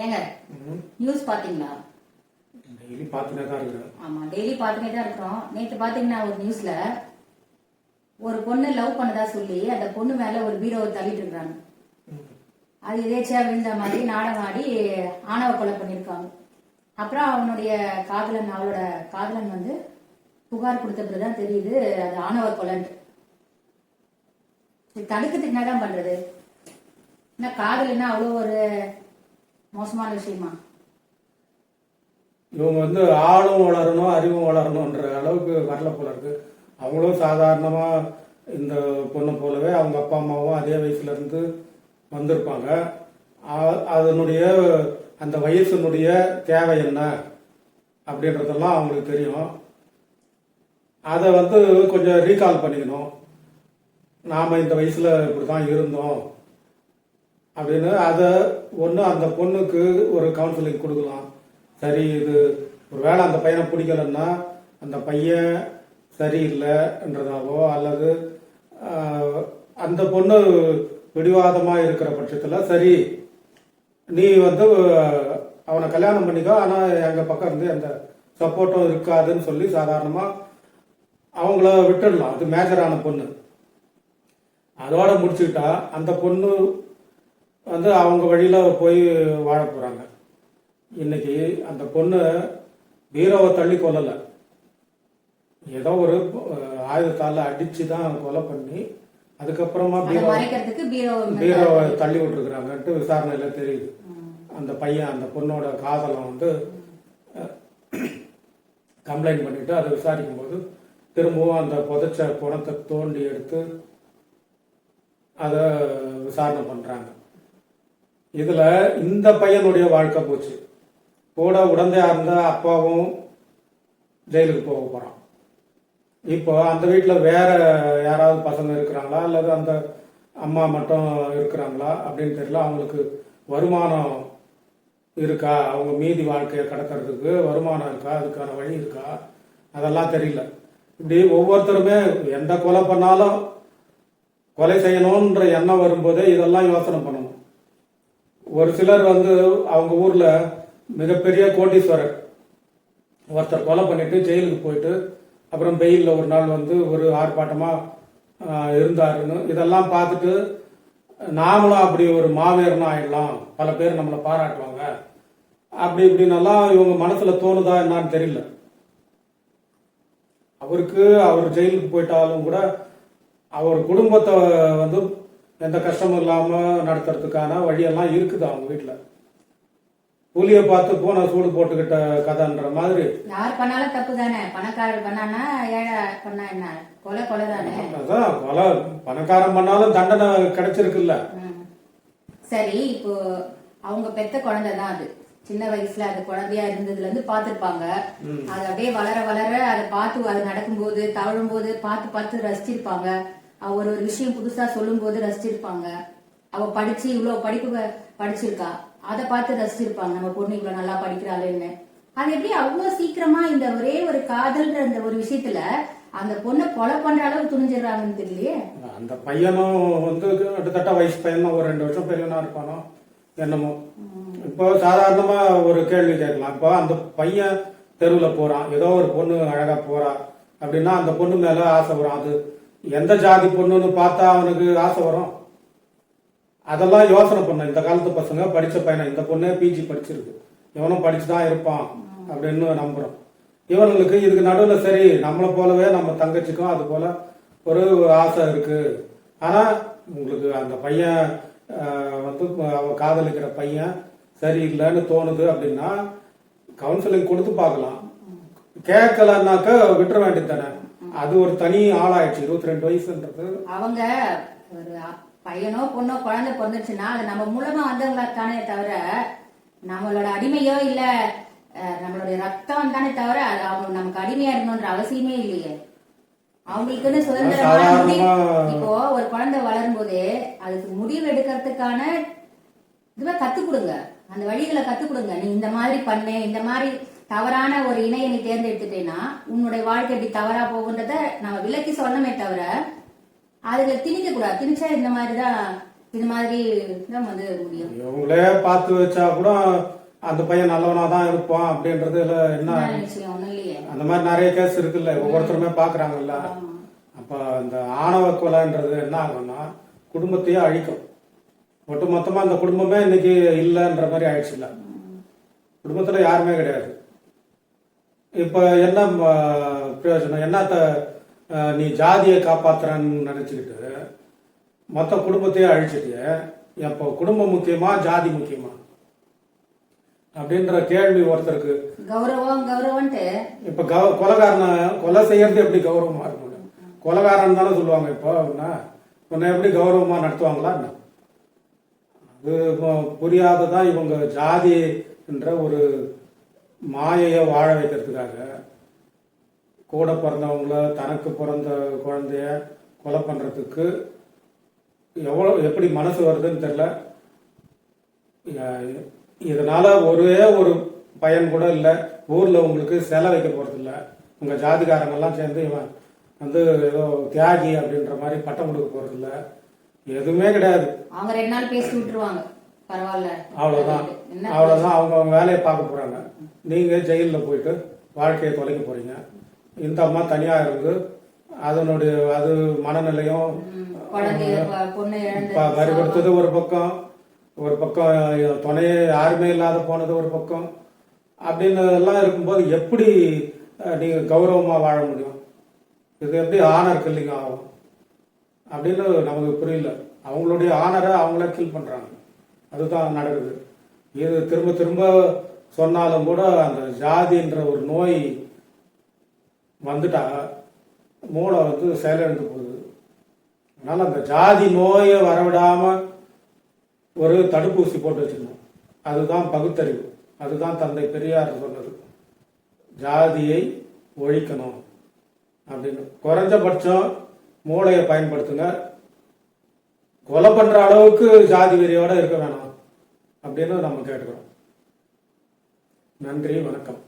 ஏங்க நியூஸ் பாத்தீங்களா டெய்லி பார்த்துனே தான் ஆமா டெய்லி பார்த்துட்டே தான் இருக்கிறோம். நேற்று பாத்தீங்கன்னா ஒரு நியூஸ்ல ஒரு பொண்ணு லவ் பண்ணதா சொல்லி அந்த பொண்ணு மேல ஒரு பீரோவை தள்ளிட்டு இருக்காங்க அது எதேச்சியா விழுந்த மாதிரி நாடகம் ஆடி ஆணவ கொலை பண்ணியிருக்காங்க. அப்புறம் அவனுடைய காதலன் அவளோட காதலன் வந்து புகார் கொடுத்த பிறகுதான் தெரியுது அது ஆணவ கொலைன்ட்டு தடுக்கிறதுக்கு என்னதான் பண்றது? என்ன காதல்னா அவ்வளோ ஒரு மோசமான விஷயமா? இவங்க வந்து ஆளும் வளரணும் அறிவும் வளரணுன்ற அளவுக்கு வரல போல இருக்கு. அவங்களும் சாதாரணமா இந்த பொண்ணை போலவே அவங்க அப்பா அம்மாவும் அதே வயசுல இருந்து வந்திருப்பாங்க. அதனுடைய அந்த வயசுனுடைய தேவை என்ன அப்படின்றதெல்லாம் அவங்களுக்கு தெரியும். அதை வந்து கொஞ்சம் ரீகால் பண்ணிக்கணும். நாம இந்த வயசுல இப்படிதான் இருந்தோம். அப்படின்னு அதை ஒன்று அந்த பொண்ணுக்கு ஒரு கவுன்சிலிங் கொடுக்கலாம். சரி இது ஒரு வேளை அந்த பையனை பிடிக்கலன்னா அந்த பையன் சரியில்லைன்றதாவோ அல்லது அந்த பொண்ணு பிடிவாதமாக இருக்கிற பட்சத்தில் சரி நீ வந்து அவனை கல்யாணம் பண்ணிக்கோ. ஆனால் எங்கள் பக்கம் இருந்து எந்த சப்போர்ட்டும் இருக்காதுன்னு சொல்லி சாதாரணமாக அவங்கள விட்டுடலாம். அது மேஜரான பொண்ணு. அதோட முடிச்சுக்கிட்டா அந்த பொண்ணு வந்து அவங்க வழியில போய் வாழ போறாங்க. இன்னைக்கு அந்த பொண்ணு பீரோவை தள்ளி கொல்லல. ஏதோ ஒரு ஆயுதத்தால அடிச்சு தான் கொலை பண்ணி அதுக்கப்புறமா அதை பீரோ பீரோவை தள்ளி விட்டுருக்குறாங்கன்ட்டு விசாரணையில தெரியுது. அந்த பையன் அந்த பொண்ணோட காதலை வந்து கம்ப்ளைண்ட் பண்ணிட்டு அதை விசாரிக்கும் போது திரும்பவும் அந்த புதைச்ச குணத்தை தோண்டி எடுத்து அதை விசாரணை பண்றாங்க. இதுல இந்த பையனுடைய வாழ்க்கை போச்சு. கூட உடந்தையா இருந்த அப்பாவும் ஜெயிலுக்கு போக போறான். இப்போ அந்த வீட்டில் வேற யாராவது பசங்க இருக்கிறாங்களா? அல்லது அந்த அம்மா மட்டும் இருக்கிறாங்களா? அப்படின்னு தெரியல. அவங்களுக்கு வருமானம் இருக்கா? அவங்க மீதி வாழ்க்கையை கடக்கிறதுக்கு வருமானம் இருக்கா? அதுக்கான வழி இருக்கா? அதெல்லாம் தெரியல. இப்படி ஒவ்வொருத்தருமே எந்த கொலை பண்ணாலும் கொலை செய்யணுன்ற எண்ணம் வரும்போதே இதெல்லாம் யோசனை பண்ணணும் ஒரு சிலர் வந்து அவங்க ஊர்ல மிகப்பெரிய கோட்டீஸ்வரர் ஒருத்தர் கொலை பண்ணிட்டு ஜெயிலுக்கு போயிட்டு அப்புறம் பெயிலில் ஒரு நாள் வந்து ஒரு ஆர்ப்பாட்டமாக இருந்தாருன்னு இதெல்லாம் பார்த்துட்டு நாமளும் அப்படி ஒரு மாவீரனா ஆயிடலாம். பல பேர் நம்மளை பாராட்டுவாங்க. அப்படி இப்படின்னெல்லாம் இவங்க மனசுல தோணுதா என்னான்னு தெரியல. அவருக்கு அவர் ஜெயிலுக்கு போயிட்டாலும் கூட அவர் குடும்பத்தை வந்து எந்த கஷ்டமும் இல்லாம நடத்துறதுக்கான வழியெல்லாம் இருக்குது அவங்க வீட்டுல புலியை பார்த்து பூனை சூடு போட்டுக்கிட்ட கதைன்ற மாதிரி. யார் பண்ணாலும் தப்பு தானே? பணக்காரர் பண்ணானா ஏழை பண்ணா என்ன? கொலை கொலை தானே? அதான் கொலை பணக்காரன் பண்ணாலும் தண்டனை கிடைச்சிருக்குல்ல. சரி இப்போ அவங்க பெத்த குழந்தை தான் அது. சின்ன வயசுல அது குழந்தையா இருந்ததுல இருந்து பாத்திருப்பாங்க அது அப்படியே வளர வளர அதை பார்த்து அது நடக்கும்போது தவழும் போது பார்த்து பார்த்து ரசிச்சிருப்பாங்க. ஒரு ஒரு விஷயம் புதுசா சொல்லும் போது ரசிச்சிருப்பாங்க. அவ படிச்சு இவ்வளவு படிப்பு படிச்சிருக்கா. அதை பார்த்து ரசிச்சிருப்பாங்க. நம்ம பொண்ணு இவ்வளவு நல்லா படிக்கிறாளேன்னு. அது எப்படி அவ்வளவு சீக்கிரமா இந்த ஒரே ஒரு காதல்ன்ற அந்த ஒரு விஷயத்துல அந்த பொண்ணை கொலை பண்ற அளவுக்கு துணிஞ்சிடுறாங்கன்னு தெரியலையே? அந்த பையனும் வந்து கிட்டத்தட்ட வயசு பையனும் ஒரு ரெண்டு வருஷம் பெரியவனா இருப்பானோ என்னமோ. இப்போ சாதாரணமா ஒரு கேள்வி கேட்கலாம். இப்போ அந்த பையன் தெருவில் போறான். ஏதோ ஒரு பொண்ணு அழகா போறா. அப்படின்னா அந்த பொண்ணு மேல ஆசை வரும். அது எந்த ஜாதி பொண்ணுன்னு பார்த்தா அவனுக்கு ஆசை வரும். அதெல்லாம் யோசனை பண்ண. இந்த காலத்து பசங்க படித்த பையனை இந்த பொண்ணே பிஜி படிச்சிருக்கு. இவனும் படிச்சு தான் இருப்பான் அப்படின்னு நம்புகிறோம் இவனுங்களுக்கு இதுக்கு நடுவில் சரி நம்மளை போலவே நம்ம தங்கச்சிக்கும் அது போல ஒரு ஆசை இருக்கு. ஆனால் உங்களுக்கு அந்த பையன் வந்து அவன் காதலிக்கிற பையன் சரியில்லைன்னு தோணுது அப்படின்னா கவுன்சிலிங் கொடுத்து பார்க்கலாம். கேட்கலன்னாக்க விட்டுற வேண்டியது தானே. அது ஒரு தனி ஆளாயிடுச்சு இருபத்தி ரெண்டு வயசுன்றது. அவங்க ஒரு பையனோ பொண்ணோ குழந்தை பிறந்துச்சுன்னா அது நம்ம மூலமா வந்தவங்களா தானே தவிர நம்மளோட அடிமையோ இல்ல நம்மளுடைய ரத்தம் தானே தவிர அது அவங்க நமக்கு அடிமையா இருக்கணும்ன்ற அவசியமே இல்லையே. அவங்களுக்குன்னு சுதந்திரமான இப்போ ஒரு குழந்தை வளரும் போதே அதுக்கு முடிவு எடுக்கிறதுக்கான இதுவே கத்து கொடுங்க. அந்த வழிகளை கத்து கொடுங்க. நீ இந்த மாதிரி பண்ணு இந்த மாதிரி தவறான ஒரு இணையை நீ தேர்ந்தெடுத்துட்டேன்னா உன்னுடைய வாழ்க்கை இப்படி தவறா போகுன்றத நம்ம விலக்கி சொன்னமே தவிர அதுல திணிக்க கூடாது. திணிச்சா இந்த மாதிரிதான் இது மாதிரி தான் வந்து முடியும். இவங்களே பார்த்து வச்சா கூட அந்த பையன் நல்லவனா தான் இருப்பான் அப்படின்றதுல என்ன அந்த மாதிரி நிறைய கேஸ் இருக்குல்ல. ஒவ்வொருத்தருமே பாக்குறாங்கல்ல. அப்ப அந்த ஆணவ கொலைன்றது என்ன ஆகும்னா குடும்பத்தையே அழிக்கும். ஒட்டுமொத்தமா அந்த குடும்பமே இன்னைக்கு இல்லைன்ற மாதிரி ஆயிடுச்சுல்ல. குடும்பத்துல யாருமே கிடையாது. இப்ப என்ன பிரயோஜனம்? என்னத்த நீ ஜாதியை காப்பாத்துறன்னு நினைச்சுக்கிட்டு மொத்த குடும்பத்தையே அழிச்சிட்டிய? அப்போ குடும்பம் முக்கியமா ஜாதி முக்கியமா? அப்படின்ற கேள்வி ஒருத்தருக்கு. கௌரவம் கௌரவம்ட்டு இப்ப கௌ- கொலைகாரனை கொலை செய்யறது எப்படி கௌரவமா இருக்கும் கொலைகாரன் தானே சொல்லுவாங்க இப்போ என்ன? உன்னை எப்படி கௌரவமா நடத்துவாங்களா என்ன? அது இப்போ புரியாததான் இவங்க ஜாதி என்ற ஒரு மாயையை வாழ வைக்கிறதுக்காக கூட பிறந்தவங்கள தனக்கு பிறந்த குழந்தைய கொலை பண்ணுறதுக்கு எவ்வளோ எப்படி மனசு வருதுன்னு தெரியல. இதனால் ஒரே ஒரு பயன் கூட இல்லை. ஊரில் உங்களுக்கு சிலை வைக்க போகிறதில்ல உங்கள் உங்க சேர்ந்து இவன் வந்து ஏதோ தியாகி அப்படின்ற மாதிரி பட்டம் கொடுக்க போகிறதில்ல எதுவுமே கிடையாது. அவங்க ரெண்டு நாள் பேசி விட்டுருவாங்க. என்ன அவ்வளவுதான். அவங்க அவங்க வேலையை பார்க்க போறாங்க. நீங்க ஜெயிலில் போயிட்டு வாழ்க்கையை தொலைக்க போறீங்க. இந்த அம்மா தனியா இருந்து அதனுடைய அது மனநிலையும் கொடுத்தது ஒரு பக்கம். ஒரு பக்கம் துணையே யாருமே இல்லாத போனது ஒரு பக்கம். அப்படின்னு எல்லாம் இருக்கும்போது எப்படி அஹ், நீங்க கௌரவமா வாழ முடியும்? இது எப்படி ஆனர் கில்லிங் ஆகும்? அப்படின்னு நமக்கு புரியல. அவங்களுடைய ஆனரை அவங்களே கில் பண்றாங்க. அதுதான் நடக்குது. இது திரும்ப திரும்ப சொன்னாலும் கூட அந்த ஜாதின்ற ஒரு நோய் வந்துட்டா மூளை வந்து செயலிழந்து போகுது. அதனால் அந்த ஜாதி நோயை வரவிடாம ஒரு தடுப்பூசி போட்டு வச்சுக்கணும் அதுதான் பகுத்தறிவு. அதுதான் தந்தை பெரியார் சொன்னது. ஜாதியை ஒழிக்கணும் அப்படின்னு. குறைஞ்சபட்சம் மூளையை பயன்படுத்துங்க. கொலை பண்ற அளவுக்கு ஜாதி வெறியோட இருக்க வேணாம் அப்படின்னு நம்ம கேட்டுக்கிறோம். நன்றி வணக்கம்.